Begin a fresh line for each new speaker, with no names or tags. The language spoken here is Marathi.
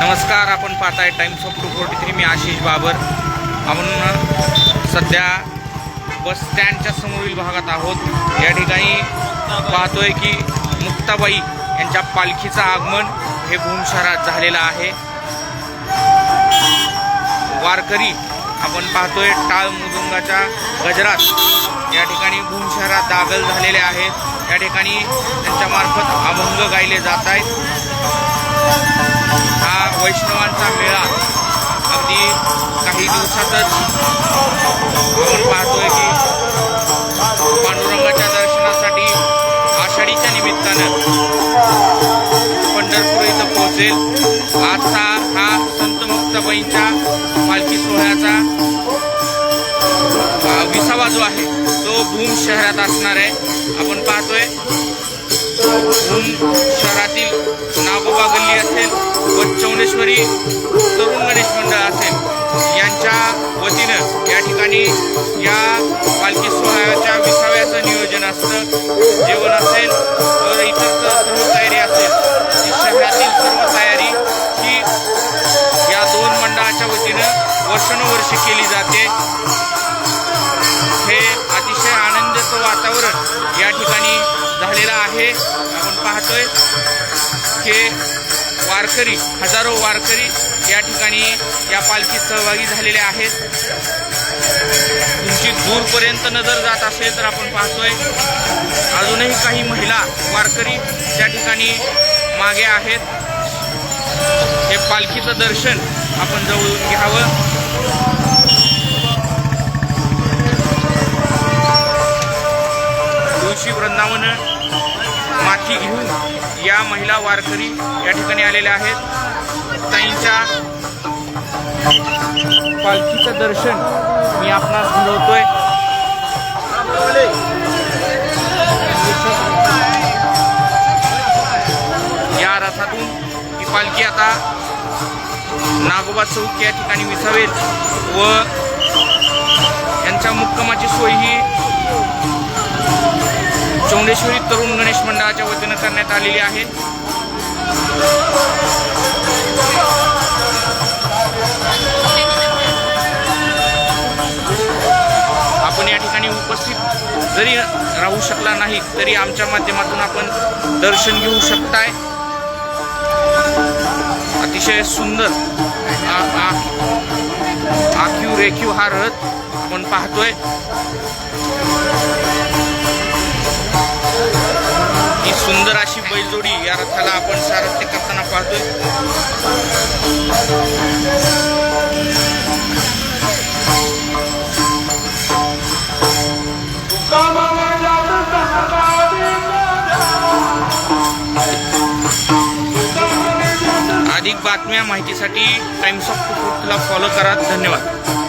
नमस्कार आपण पाहताय times of two forty three मी आशिष बाबर. आपण सध्या बस स्टँडच्या समोरील भागात आहोत. या ठिकाणी पाहतोय की मुक्ताबाई यांच्या पालखीचं आगमन हे भूम शहरात झालेलं आहे. वारकरी आपण पाहतोय टाळ मुदुंगाच्या गजरात या ठिकाणी भूम शहरात दाखल झालेले आहेत. या ठिकाणी त्यांच्यामार्फत अभंग गायले जात आहेत. हा मेळा अगदी काही दिवसातच आपण पाहतोय की पांडुरंगाच्या दर्शनासाठी आषाढीच्या निमित्तानं पंढरपूर इथं पोहोचेल. आजचा हा संत मुक्ताबाईंच्या पालखी सोहळ्याचा विसावा जो आहे तो भूम शहरात असणार आहे. आपण पाहतोय भूम शहरातील चौंडेश्वरी तरुण गणेश मंडळ असेल यांच्या वतीनं या ठिकाणी या पालखी सोहळ्याच्या पाहतोय की वारकरी हजारो वारकरी या ठिकाणी या पालखीत सहभागी झालेले आहेत. तुमची दूरपर्यंत नजर जात असेल तर आपण पाहतोय अजूनही काही महिला वारकरी त्या ठिकाणी मागे आहेत. हे पालखीचं दर्शन आपण जवळून घ्यावं. या महिला वारकरी या ठिकाणी आलेल्या आहेत. ताईंच्या पालखीचं दर्शन मी आपणास मिळवतोय या रथातून ही पालखी आता नागोबा चौक या ठिकाणी विसावेल व यांच्या मुक्कामाची सोय ही चौंडेश्वरी तरुण गणेश मंडळाच्या वतीनं करण्यात आलेली आहे. आपण या ठिकाणी उपस्थित जरी राहू शकला नाही तरी आमच्या माध्यमातून आपण दर्शन घेऊ शकताय. अतिशय सुंदर आ- आ- आखीव रेखीव हा रथ आपण पाहतोय. सुंदर अशी बैलजोडी या रथाला आपण सारथ्य करताना पाहतोय. अधिक बातम्या माहितीसाठी टाइम्स ऑफ ला फॉलो करा. धन्यवाद.